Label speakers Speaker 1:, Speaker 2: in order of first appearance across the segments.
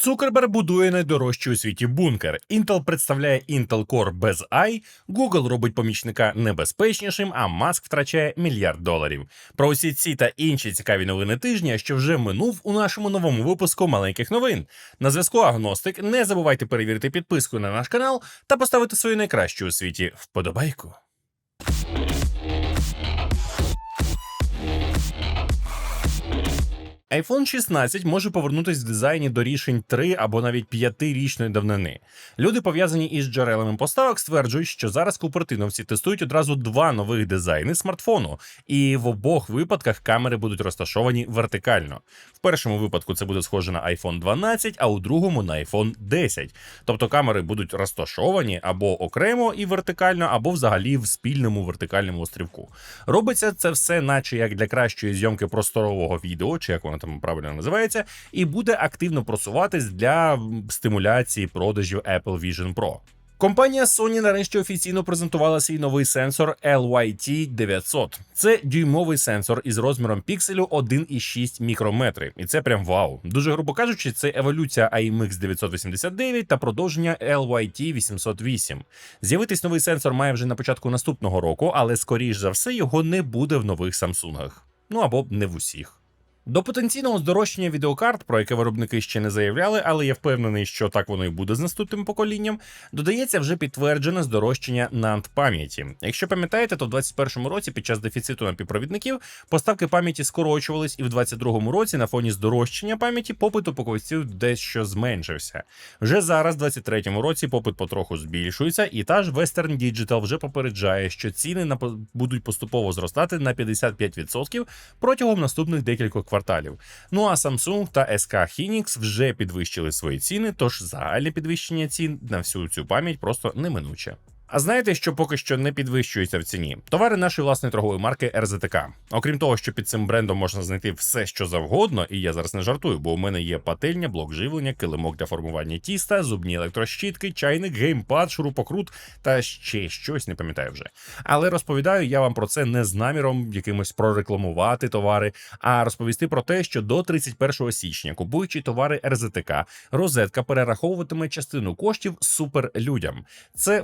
Speaker 1: Цукерберг будує найдорожчий у світі бункер. Intel представляє Intel Core без i, Google робить помічника небезпечнішим, а Маск втрачає мільярд доларів. Про усі ці та інші цікаві новини тижня, що вже минув у нашому новому випуску маленьких новин. На зв'язку Агностик. Не забувайте перевірити підписку на наш канал та поставити свою найкращу у світі вподобайку. iPhone 16 може повернутися в дизайні до рішень 3 або навіть 5-річної давнини. Люди, пов'язані із джерелами поставок, стверджують, що зараз купертиновці тестують одразу два нових дизайни смартфону, і в обох випадках камери будуть розташовані вертикально. В першому випадку це буде схоже на iPhone 12, а у другому на iPhone 10. Тобто камери будуть розташовані або окремо і вертикально, або взагалі в спільному вертикальному острівку. Робиться це все, наче як для кращої зйомки просторового відео, чи як воно там правильно називається, і буде активно просуватись для стимуляції продажів Apple Vision Pro. Компанія Sony нарешті офіційно презентувала свій новий сенсор LYT 900. Це дюймовий сенсор із розміром пікселю 1,6 мікрометри. І це прям вау. Дуже грубо кажучи, це еволюція IMX 989 та продовження LYT 808. З'явитись новий сенсор має вже на початку наступного року, але скоріш за все його не буде в нових Самсунгах. Ну або не в усіх. До потенційного здорожчання відеокарт, про яке виробники ще не заявляли, але я впевнений, що так воно і буде з наступним поколінням. Додається вже підтверджене здорожчання NAND пам'яті. Якщо пам'ятаєте, то в 2021 році під час дефіциту напівпровідників поставки пам'яті скорочувались, і в 2022 році на фоні здорожчання пам'яті попит у покупців дещо зменшився. Вже зараз, в 2023 році, попит потроху збільшується, і та ж Western Digital вже попереджає, що ціни на будуть поступово зростати на 55% протягом наступних декількох кварталів. Ну а Samsung та SK Hynix вже підвищили свої ціни, тож загальне підвищення цін на всю цю пам'ять просто неминуче. А знаєте, що поки що не підвищується в ціні? Товари нашої власної торгової марки РЗТК. Окрім того, що під цим брендом можна знайти все, що завгодно, і я зараз не жартую, бо у мене є пательня, блок живлення, килимок для формування тіста, зубні електрощітки, чайник, геймпад, шурупокрут та ще щось, не пам'ятаю вже. Але розповідаю я вам про це не з наміром якимось прорекламувати товари, а розповісти про те, що до 31 січня, купуючи товари РЗТК, розетка перераховуватиме частину коштів суперлюдям. Це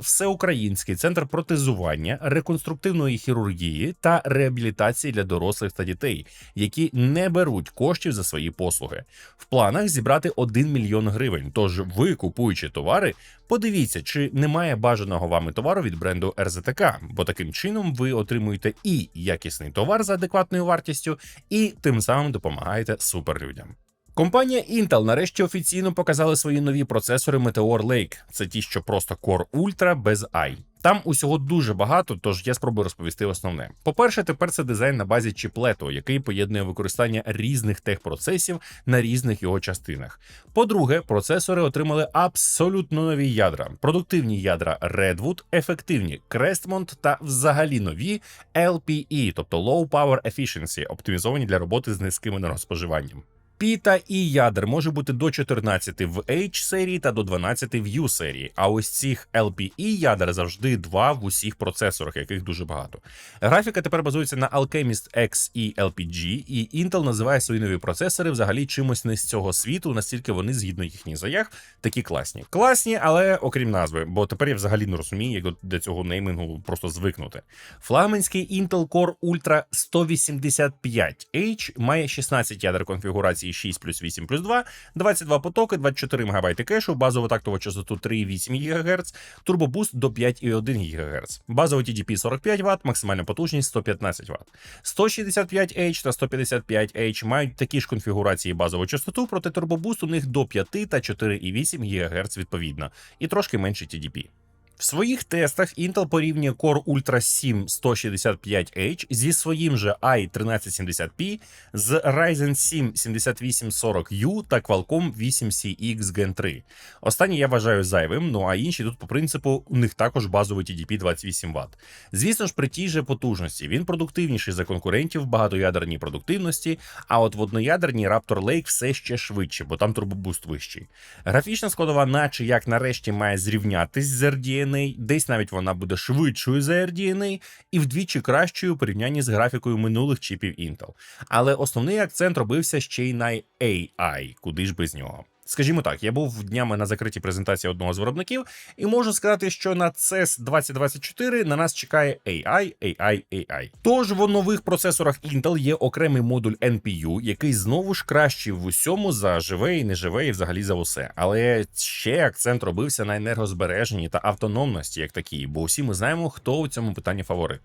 Speaker 1: всеукраїнський центр протезування, реконструктивної хірургії та реабілітації для дорослих та дітей, які не беруть коштів за свої послуги. В планах зібрати 1 мільйон гривень. Тож ви, купуючи товари, подивіться, чи немає бажаного вами товару від бренду РЗТК, бо таким чином ви отримуєте і якісний товар за адекватною вартістю, і тим самим допомагаєте суперлюдям. Компанія Intel нарешті офіційно показали свої нові процесори Meteor Lake. Це ті, що просто Core Ultra без i. Там усього дуже багато, тож я спробую розповісти основне. По-перше, тепер це дизайн на базі чіплету, який поєднує використання різних техпроцесів на різних його частинах. По-друге, процесори отримали абсолютно нові ядра: продуктивні ядра Redwood, ефективні Crestmont та взагалі нові LPE, тобто Low Power Efficiency, оптимізовані для роботи з низьким енергоспоживанням. Пі та І ядер може бути до 14 в H серії та до 12 в U серії. А ось цих LPE ядер завжди два в усіх процесорах, яких дуже багато. Графіка тепер базується на Alchemist X і LPG, і Intel називає свої нові процесори взагалі чимось не з цього світу, настільки вони, згідно їхніх заях, такі класні. Класні, але окрім назви, бо тепер я взагалі не розумію, як до цього неймингу просто звикнути. Флагманський Intel Core Ultra 185H має 16 ядер конфігурації 6 плюс 8 плюс 2, 22 потоки, 24 МБ кешу, базову тактову частоту 3,8 ГГц, турбобуст до 5,1 ГГц, базовий TDP 45 Вт, максимальна потужність 115 Вт. 165H та 155H мають такі ж конфігурації базову частоту, проте турбобуст у них до 5 та 4,8 ГГц відповідно, і трошки менше TDP. В своїх тестах Intel порівнює Core Ultra 7 165H зі своїм же i1370P, з Ryzen 7 7840U та Qualcomm 8CX Gen 3. Останній я вважаю зайвим, ну а інші тут по принципу у них також базовий TDP 28 Вт. Звісно ж, при тій же потужності він продуктивніший за конкурентів в багатоядерній продуктивності, а от в одноядерній Raptor Lake все ще швидше, бо там турбобуст вищий. Графічна складова, наче як нарешті має зрівнятись з RDNA, десь навіть вона буде швидшою за RDNA і вдвічі кращою у порівнянні з графікою минулих чіпів Intel. Але основний акцент робився ще й на AI, куди ж без нього. Скажімо так, я був днями на закритій презентації одного з виробників, і можу сказати, що на CES 2024 на нас чекає AI, AI, AI. Тож в нових процесорах Intel є окремий модуль NPU, який знову ж кращий в усьому за живе і неживе, і взагалі за усе. Але ще акцент робився на енергозбереженні та автономності, як такі, бо усі ми знаємо, хто у цьому питанні фаворит.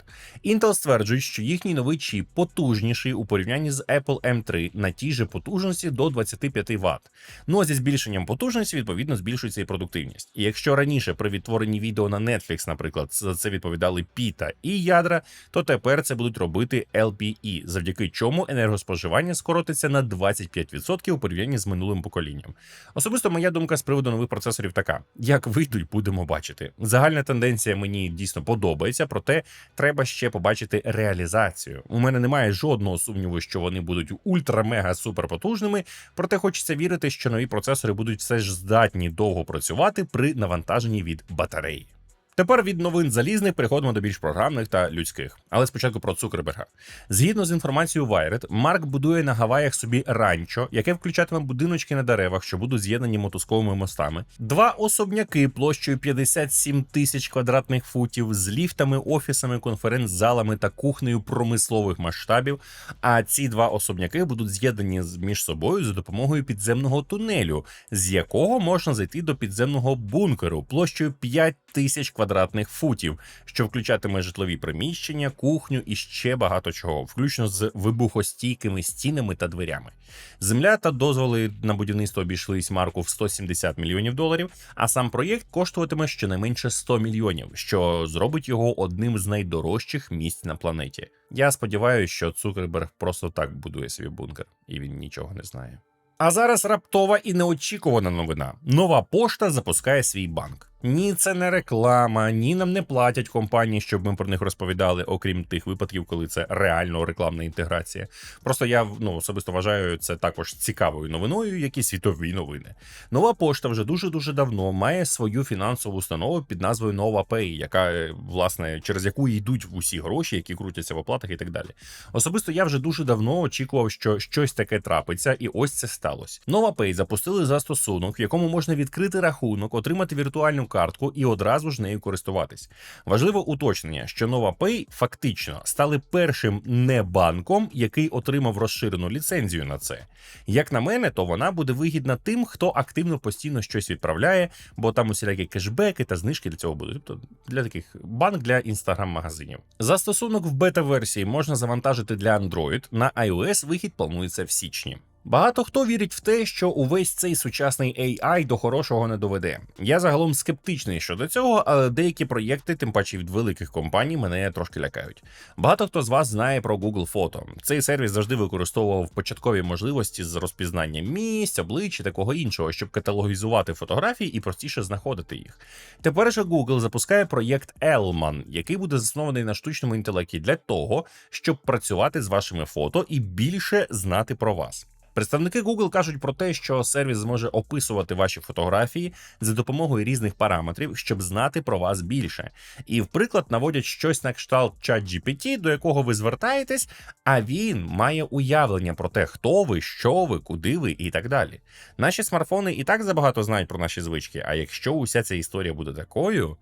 Speaker 1: Intel стверджує, що їхній новий чіп потужніший у порівнянні з Apple M3 на тій же потужності до 25 Вт. Ну а зі збільшенням потужності відповідно збільшується і продуктивність. І якщо раніше при відтворенні відео на Netflix, наприклад, за це відповідали піта і ядра, то тепер це будуть робити LPE, завдяки чому енергоспоживання скоротиться на 25% у порівнянні з минулим поколінням. Особисто моя думка з приводу нових процесорів така: як вийдуть, будемо бачити. Загальна тенденція мені дійсно подобається, проте треба ще побачити реалізацію. У мене немає жодного сумніву, що вони будуть ультра-мега суперпотужними, проте хочеться вірити, що нові процесори будуть все ж здатні довго працювати при навантаженні від батареї. Тепер від новин залізних переходимо до більш програмних та людських. Але спочатку про Цукерберга. Згідно з інформацією Wired, Марк будує на Гаваях собі ранчо, яке включатиме будиночки на деревах, що будуть з'єднані мотузковими мостами, два особняки площею 57 тисяч квадратних футів з ліфтами, офісами, конференц-залами та кухнею промислових масштабів. А ці два особняки будуть з'єднані між собою за допомогою підземного тунелю, з якого можна зайти до підземного бункеру площею 5 тисяч квадратних футів, що включатиме житлові приміщення, кухню і ще багато чого, включно з вибухостійкими стінами та дверями. Земля та дозволи на будівництво обійшлись марку в 170 мільйонів доларів, а сам проєкт коштуватиме щонайменше 100 мільйонів, що зробить його одним з найдорожчих місць на планеті. Я сподіваюся, що Цукерберг просто так будує свій бункер, і він нічого не знає. А зараз раптова і неочікувана новина. Нова пошта запускає свій банк. Ні, це не реклама, ні нам не платять компанії, щоб ми про них розповідали, окрім тих випадків, коли це реально рекламна інтеграція. Просто я ну, особисто вважаю це також цікавою новиною, як і світові новини. Нова пошта вже дуже дуже давно має свою фінансову установу під назвою Nova Pay, яка е, власне через яку йдуть усі гроші, які крутяться в оплатах і так далі. Особисто я вже дуже давно очікував, що щось таке трапиться, і ось це сталося. Nova Pay запустили застосунок, в якому можна відкрити рахунок, отримати віртуальну картку і одразу ж нею користуватись. Важливе уточнення, що Nova Pay фактично стали першим не банком, який отримав розширену ліцензію на це. Як на мене, то вона буде вигідна тим, хто активно постійно щось відправляє, бо там усілякі кешбеки та знижки для цього будуть. Тобто для таких банк для інстаграм-магазинів. Застосунок в бета-версії можна завантажити для Android. На iOS вихід планується в січні. Багато хто вірить в те, що увесь цей сучасний AI до хорошого не доведе. Я загалом скептичний щодо цього, але деякі проєкти, тим паче від великих компаній, мене трошки лякають. Багато хто з вас знає про Google Фото. Цей сервіс завжди використовував початкові можливості з розпізнанням місць, облич і такого іншого, щоб каталогізувати фотографії і простіше знаходити їх. Тепер же Google запускає проєкт Elman, який буде заснований на штучному інтелекті для того, щоб працювати з вашими фото і більше знати про вас. Представники Google кажуть про те, що сервіс зможе описувати ваші фотографії за допомогою різних параметрів, щоб знати про вас більше. І в приклад наводять щось на кшталт ChatGPT, до якого ви звертаєтесь, а він має уявлення про те, хто ви, що ви, куди ви і так далі. Наші смартфони і так забагато знають про наші звички. А якщо уся ця історія буде такою,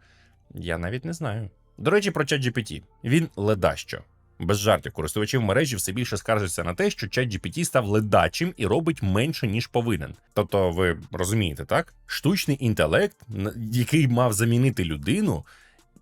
Speaker 1: я навіть не знаю. До речі, про ChatGPT. він ледащо. Без жартів, користувачі в мережі все більше скаржаться на те, що ChatGPT став ледачим і робить менше ніж повинен. Тобто, ви розумієте, так? Штучний інтелект, який мав замінити людину,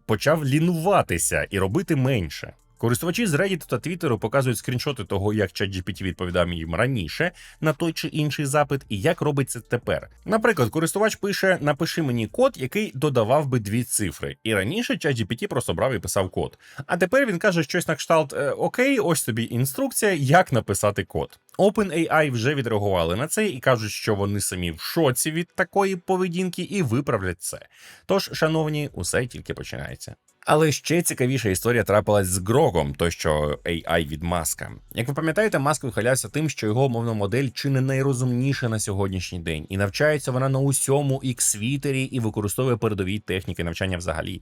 Speaker 1: почав лінуватися і робити менше. Користувачі з Reddit та Twitter показують скріншоти того, як ChatGPT відповідав їм раніше на той чи інший запит, і як робить це тепер. Наприклад, користувач пише: напиши мені код, який додавав би дві цифри. І раніше ChatGPT просто брав і писав код. А тепер він каже щось на кшталт: «Е, Окей, ось тобі інструкція, як написати код. OpenAI вже відреагували на це і кажуть, що вони самі в шоці від такої поведінки і виправлять це. Тож, шановні, усе тільки починається. Але ще цікавіша історія трапилась з Грогом, той що AI від Маска. Як ви пам'ятаєте, Маск вихвалявся тим, що його мовна модель чи не найрозумніша на сьогоднішній день, і навчається вона на усьому X-світері і використовує передові техніки навчання взагалі.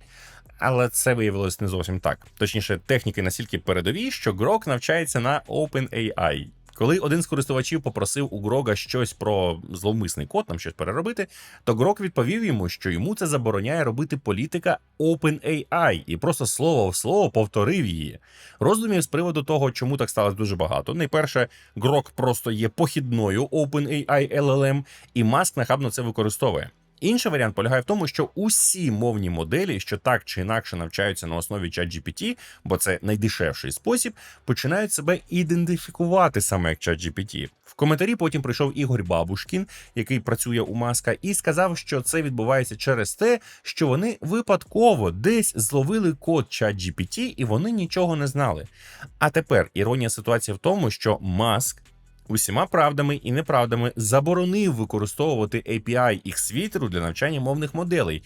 Speaker 1: Але це виявилось не зовсім так. Точніше, техніки настільки передові, що Грок навчається на OpenAI. Коли один з користувачів попросив у Грога щось про зловмисний код, там щось переробити, то Грог відповів йому, що йому це забороняє робити політика OpenAI, і просто слово в слово повторив її. Роздумів з приводу того, чому так сталося дуже багато. Найперше, Грок просто є похідною OpenAI LLM, і Маск нахабно це використовує. Інший варіант полягає в тому, що усі мовні моделі, що так чи інакше навчаються на основі ChatGPT, бо це найдешевший спосіб, починають себе ідентифікувати саме як ChatGPT. В коментарі потім прийшов Ігор Бабушкін, який працює у Маска, і сказав, що це відбувається через те, що вони випадково десь зловили код ChatGPT і вони нічого не знали. А тепер іронія ситуації в тому, що Маск усіма правдами і неправдами заборонив використовувати API їх світеру для навчання мовних моделей,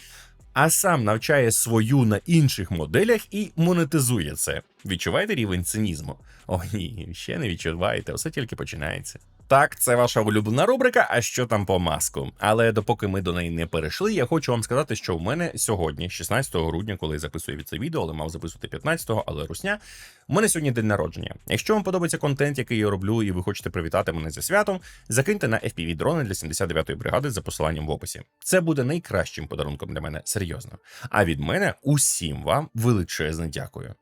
Speaker 1: а сам навчає свою на інших моделях і монетизує це. Відчуваєте рівень цинізму? О, ні, ще не відчуваєте, все тільки починається. Так, це ваша улюблена рубрика. А що там по маску? Але допоки ми до неї не перейшли, я хочу вам сказати, що у мене сьогодні, 16 грудня, коли я записую від це відео, але мав записувати 15-го, але русня. У мене сьогодні день народження. Якщо вам подобається контент, який я роблю, і ви хочете привітати мене зі святом, закиньте на fpv дрони для 79-ї бригади за посиланням в описі. Це буде найкращим подарунком для мене, серйозно. А від мене усім вам величезне дякую.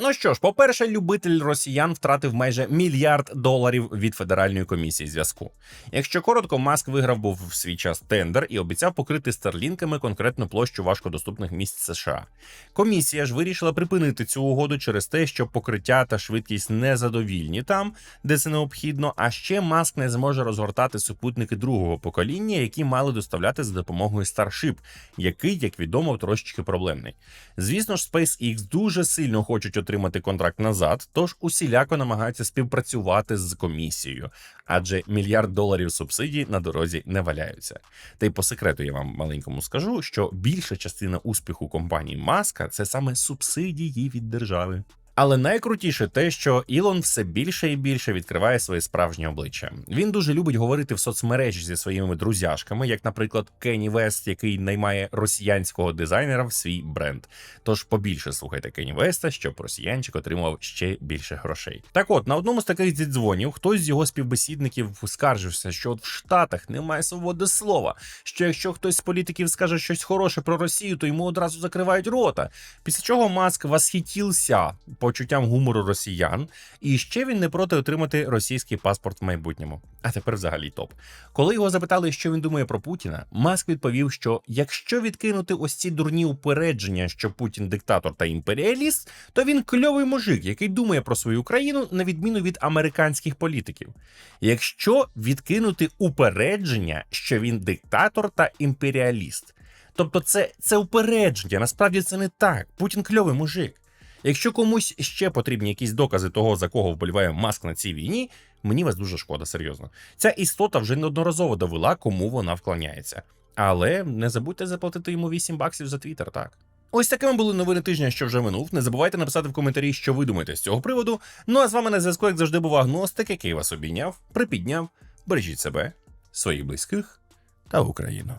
Speaker 1: Ну що ж, по-перше, любитель росіян втратив майже мільярд доларів від федеральної комісії зв'язку. Якщо коротко, Маск виграв був в свій час тендер і обіцяв покрити старлінками конкретну площу важкодоступних місць США. Комісія ж вирішила припинити цю угоду через те, що покриття та швидкість незадовільні там, де це необхідно. А ще Маск не зможе розгортати супутники другого покоління, які мали доставляти за допомогою Starship, який, як відомо, трошечки проблемний. Звісно ж, SpaceX дуже сильно хочуть отримати контракт назад, тож усіляко намагаються співпрацювати з комісією, адже мільярд доларів субсидій на дорозі не валяються. Та й по секрету я вам маленькому скажу, що більша частина успіху компанії Маска це саме субсидії від держави. Але найкрутіше те, що Ілон все більше і більше відкриває своє справжнє обличчя. Він дуже любить говорити в соцмережі зі своїми друзяшками, як, наприклад, Кенні Вест, який наймає росіянського дизайнера в свій бренд. Тож побільше слухайте Кенні Веста, щоб росіянчик отримував ще більше грошей. Так от на одному з таких дзвонів хтось з його співбесідників скаржився, що в Штатах немає свободи слова. Що якщо хтось з політиків скаже щось хороше про Росію, то йому одразу закривають рота. Після чого Маск восхитівся почуттям гумору росіян, і ще він не проти отримати російський паспорт в майбутньому. А тепер взагалі топ. Коли його запитали, що він думає про Путіна, Маск відповів, що якщо відкинути ось ці дурні упередження, що Путін диктатор та імперіаліст, то він кльовий мужик, який думає про свою країну на відміну від американських політиків. Якщо відкинути упередження, що він диктатор та імперіаліст. Тобто, це, це упередження, насправді це не так. Путін кльовий мужик. Якщо комусь ще потрібні якісь докази того, за кого вболіває маск на цій війні, мені вас дуже шкода, серйозно. Ця істота вже неодноразово довела, кому вона вклоняється. Але не забудьте заплатити йому 8 баксів за твіттер, так. Ось такими були новини тижня, що вже минув. Не забувайте написати в коментарі, що ви думаєте з цього приводу. Ну а з вами на зв'язку, як завжди, був агностик, який вас обійняв, припідняв. Бережіть себе, своїх близьких та Україну.